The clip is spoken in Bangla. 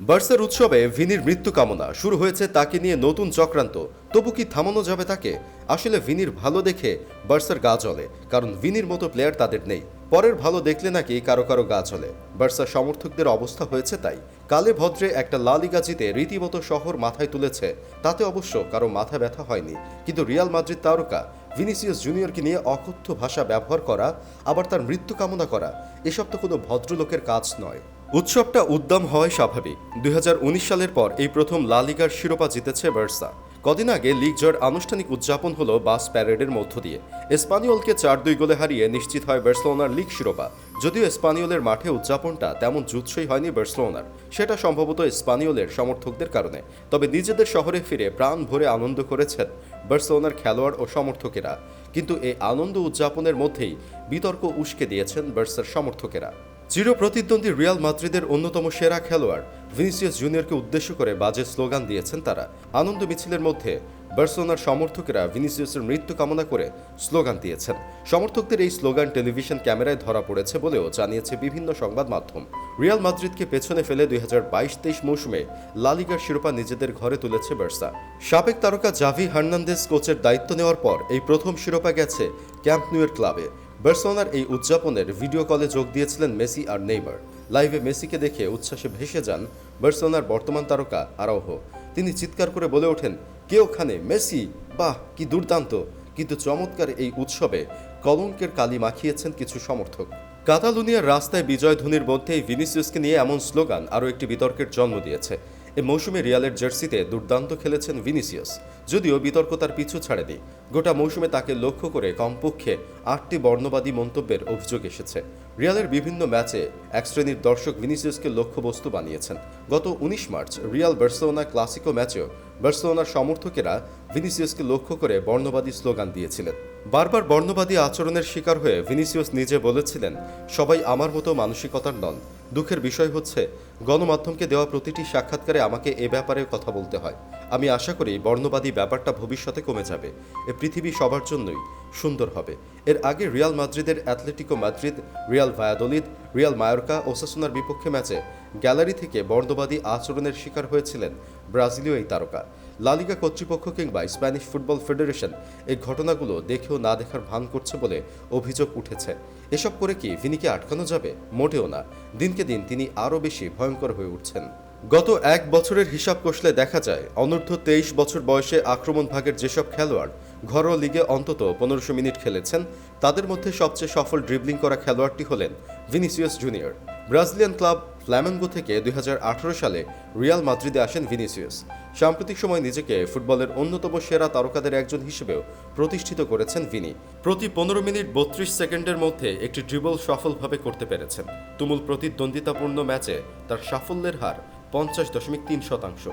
বার্সার উৎসবে ভিনির মৃত্যু কামনা। শুরু হয়েছে তাকে নিয়ে নতুন চক্রান্ত। তবু কি থামানো যাবে তাকে? আসলে ভিনির ভালো দেখে বার্সার গা চলে কারণ ভিনির মতো প্লেয়ার তাদের নেই। পরের ভালো দেখলে নাকি কারও কারও গা চলে বার্সার সমর্থকদের অবস্থা হয়েছে তাই। কালে ভদ্রে একটা লালিগা জিতে রীতিমতো শহর মাথায় তুলেছে। তাতে অবশ্য কারও মাথা ব্যথা হয়নি। কিন্তু রিয়াল মাদ্রিদ তারকা ভিনিসিয়াস জুনিয়রকে নিয়ে অকথ্য ভাষা ব্যবহার করা, আবার তার মৃত্যু কামনা করা, এসব তো কোনো ভদ্রলোকের কাজ নয়। উৎসবটা উদ্যম হওয়াই স্বাভাবিক। দুই হাজার উনিশ সালের পর এই প্রথম লা লিগার শিরোপা জিতেছে বার্সা। কদিন আগে লিগ জয়ের আনুষ্ঠানিক উদযাপন হলো বাস প্যারেডের মধ্য দিয়ে। এসপানিওলকে চার দুই গোলে হারিয়ে নিশ্চিত হয় বার্সেলোনার লিগ শিরোপা। যদিও এসপানিওলের মাঠে উদযাপনটা তেমন জুৎসই হয়নি বার্সেলোনার, সেটা সম্ভবত এসপানিওলের সমর্থকদের কারণে। তবে নিজেদের শহরে ফিরে প্রাণ ভরে আনন্দ করেছেন বার্সেলোনার খেলোয়াড় ও সমর্থকেরা। কিন্তু এই আনন্দ উদযাপনের মধ্যেই বিতর্ক উস্কে দিয়েছেন বার্সার সমর্থকেরা। চির প্রতিদ্বন্দ্বী রিয়াল মাদ্রিদের অন্যতম সেরা খেলোয়াড় ভিনিসিয়াস জুনিয়রকে উদ্দেশ্য করে বাজে স্লোগান দিয়েছেন তারা। আনন্দ মিছিলের মধ্যে বার্সেলোনার সমর্থকেরা ভিনিসিয়াসের মৃত্যু কামনা করে স্লোগান দিয়েছেন। সমর্থকদের এই স্লোগান টেলিভিশন ক্যামেরায় ধরা পড়েছে বলেও জানিয়েছে বিভিন্ন সংবাদ মাধ্যম। রিয়াল মাদ্রিদকে পেছনে ফেলে দুই হাজার বাইশ তেইশ মৌসুমে লালিগার শিরোপা নিজেদের ঘরে তুলেছে বার্সা। সাবেক তারকা জাভি হার্নান্দেজ কোচের দায়িত্ব নেওয়ার পর এই প্রথম শিরোপা গেছে ক্যাম্প নিউয়ের ক্লাবে। বার্সেলোনার এই উদযাপনের ভিডিও কলে যোগ দিয়েছিলেন মেসি আর নেইমার। লাইভে মেসিকে দেখে উচ্ছ্বাসে ভেসে যান বার্সেলোনার বর্তমান তারকা আরাওহো তিনি চিৎকার করে বলে ওঠেন কে ওখানে মেসি? বাহ, কি দুর্দান্ত। কিন্তু চমৎকার এই উৎসবে কলঙ্কের কালি মাখিয়েছেন কিছু সমর্থক। কাতালুনিয়ার রাস্তায় বিজয় ধ্বনির মধ্যেই ভিনিসিয়াসকে নিয়ে এমন স্লোগান আরও একটি বিতর্কের জন্ম দিয়েছে। এ মৌসুমে রিয়ালের জার্সিতে দুর্দান্ত খেলেছেন ভিনিসিয়াস, যদিও বিতর্ক তার পিছু ছাড়েনি। গোটা মৌসুমে তাকে লক্ষ্য করে কমপক্ষে আটটি বর্ণবাদী মন্তব্যের অভিযোগ এসেছে। রিয়ালের বিভিন্ন ম্যাচে এক শ্রেণির দর্শক ভিনিসিয়াসকে লক্ষ্যবস্তু বানিয়েছেন। গত উনিশ মার্চ রিয়াল বার্সেলোনা ক্লাসিকো ম্যাচেও বার্সেলোনার সমর্থকেরা ভিনিসিয়াসকে লক্ষ্য করে বর্ণবাদী স্লোগান দিয়েছিলেন। বারবার বর্ণবাদী আচরণের শিকার হয়ে ভিনিসিয়াস নিজে বলেছিলেন, সবাই আমার মতো মানসিকতার নন। দুঃখের বিষয় হচ্ছে, গণমাধ্যমকে দেওয়া প্রতিটি সাক্ষাৎকারে আমাকে এ ব্যাপারে কথা বলতে হয়। আমি আশা করি বর্ণবাদী ব্যাপারটা ভবিষ্যতে কমে যাবে। এ পৃথিবী সবার জন্যই। সুন্দর হবে। এর আগে রিয়াল মাদ্রিদের Atletico Madrid, Real Valladolid, Real Mallorca ওসাসুনার বিপক্ষে ম্যাচে গ্যালারি থেকে বর্ণবাদী আচরণের শিকার হয়েছিলেন ব্রাজিলীয় এই তারকা। লালিগা কর্তৃপক্ষ কিংবা স্প্যানিশ ফুটবল ফেডারেশন এই ঘটনাগুলো দেখেও না দেখার ভান করছে বলে অভিযোগ উঠেছে। এসব করে কি ভিনিকে আটকানো যাবে? মোটেও না। দিনকে দিন তিনি আরও বেশি ভয়ঙ্কর হয়ে উঠছেন। গত এক বছরের হিসাব কষলে দেখা যায়, অনূর্ধ্ব তেইশ বছর বয়সে আক্রমণ ভাগের যেসব খেলোয়াড় ঘরোয়া লিগে অন্তত পনেরোশো মিনিট খেলেছেন, তাদের মধ্যে সবচেয়ে সফল ড্রিবলিং করা খেলোয়াড়টি হলেন Vinicius Junior. Brazilian club Flamengo থেকে দুই হাজার আঠারো সালে রিয়াল মাদ্রিদে আসেন ভিনিসিয়াস। সাম্প্রতিক সময় নিজেকে ফুটবলের অন্যতম সেরা তারকাদের একজন হিসেবেও প্রতিষ্ঠিত করেছেন ভিনি। প্রতি পনেরো মিনিট বত্রিশ সেকেন্ডের মধ্যে একটি ড্রিবল সফলভাবে করতে পেরেছেন। তুমুল প্রতিদ্বন্দ্বিতাপূর্ণ ম্যাচে তার সাফল্যের হার পঞ্চাশ দশমিক তিন শতাংশ।